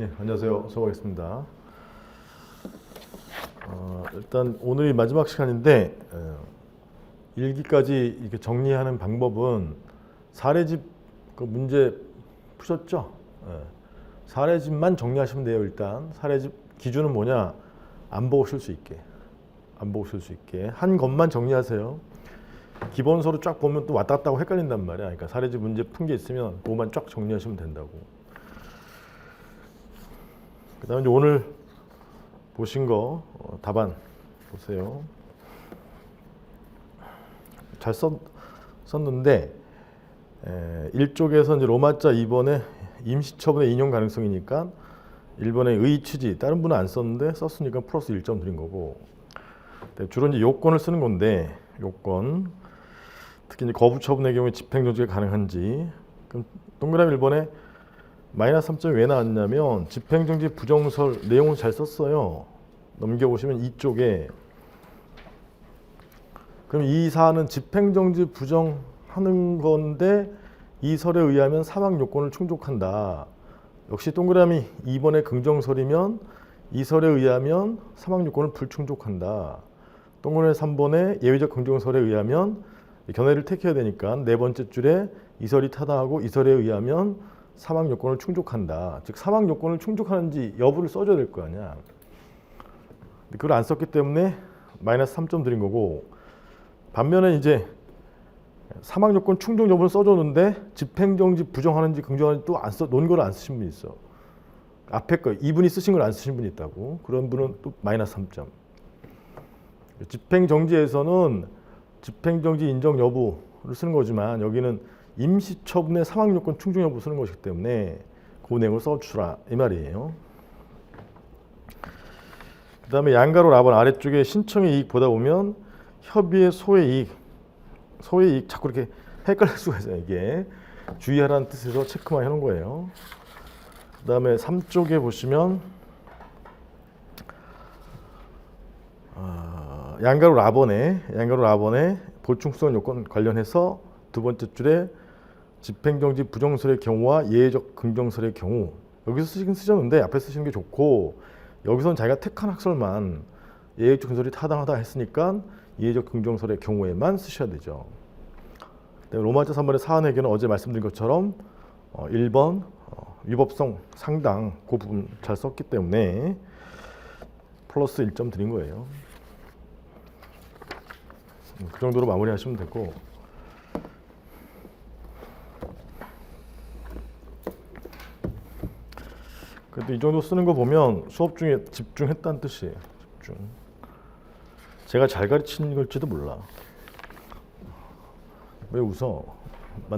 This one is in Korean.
네, 안녕하세요. 수고하겠습니다. 어, 일단 오늘이 마지막 시간인데 어, 일기까지 이렇게 정리하는 방법은 사례집 그 문제 푸셨죠? 예. 사례집만 정리하시면 돼요. 일단 사례집 기준은 뭐냐? 안 보고 쓸 수 있게, 안 보고 쓸 수 있게 한 것만 정리하세요. 기본서로 쫙 보면 또 왔다 갔다 하고 헷갈린단 말이야. 그러니까 사례집 문제 푼 게 있으면 그것만 쫙 정리하시면 된다고. 그 다음에 이제 오늘 보신 거 어, 답안 보세요. 잘 썼, 썼는데 에, 1쪽에서 이제 로마자 2번에 임시처분의 인용 가능성이니까 1번에 의 취지 다른 분은 안 썼는데 썼으니까 플러스 1점 드린 거고. 네, 주로 이제 요건을 쓰는 건데 요건. 특히 이제 거부 처분의 경우에 집행정지가 가능한지. 그럼 동그라미 1번에 마이너스 3점이 왜 나왔냐면 집행정지 부정설 내용을 잘 썼어요. 넘겨보시면 이쪽에 그럼 이 사안은 집행정지 부정하는 건데 이 설에 의하면 사망 요건을 충족한다. 역시 동그라미 2번의 긍정설이면 이 설에 의하면 사망 요건을 불충족한다. 동그라미 3번의 예외적 긍정설에 의하면 견해를 택해야 되니까 네 번째 줄에 이 설이 타당하고 이 설에 의하면 사망 요건을 충족한다. 즉 사망 요건을 충족하는지 여부를 써줘야 될 거 아니야. 그걸 안 썼기 때문에 마이너스 3점 드린 거고 반면에 이제 사망 요건 충족 여부를 써줬는데 집행정지 부정하는지 긍정하는지 또 안 써, 논 거를 안 쓰신 분이 있어. 앞에 거 이분이 쓰신 걸 안 쓰신 분이 있다고. 그런 분은 또 마이너스 3점. 집행정지에서는 집행정지 인정 여부를 쓰는 거지만 여기는 임시처분의 사망 요건 충족 여부 쓰는 것이기 때문에 그 내용을 써주라 이 말이에요. 그 다음에 양가로 라번 아래쪽에 신청의 이익 보다 보면 협의의 소의 이익, 소의 이익 자꾸 이렇게 헷갈릴 수가 있어요. 이게 주의하라는 뜻에서 체크만 해놓은 거예요. 그 다음에 3쪽에 보시면 아, 양가로 라번에 양가로 라번에 보충성 요건 관련해서 두 번째 줄에 집행정지 부정설의 경우와 예외적 긍정설의 경우 여기서 쓰시긴 쓰셨는데 앞에 쓰시는 게 좋고 여기서는 자기가 택한 학설만 예외적 긍정설이 타당하다 했으니까 예외적 긍정설의 경우에만 쓰셔야 되죠. 로마자 3번의 사안 해결은 어제 말씀드린 것처럼 어, 1번 어, 위법성 상당 그 부분 잘 썼기 때문에 플러스 1점 드린 거예요. 음, 그 정도로 마무리하시면 되고 그래도 이 정도 쓰는 거 보면 수업 중에 집중했다는 뜻이에요. 집중. 제가 잘 가르치는 걸지도 몰라. 왜 웃어?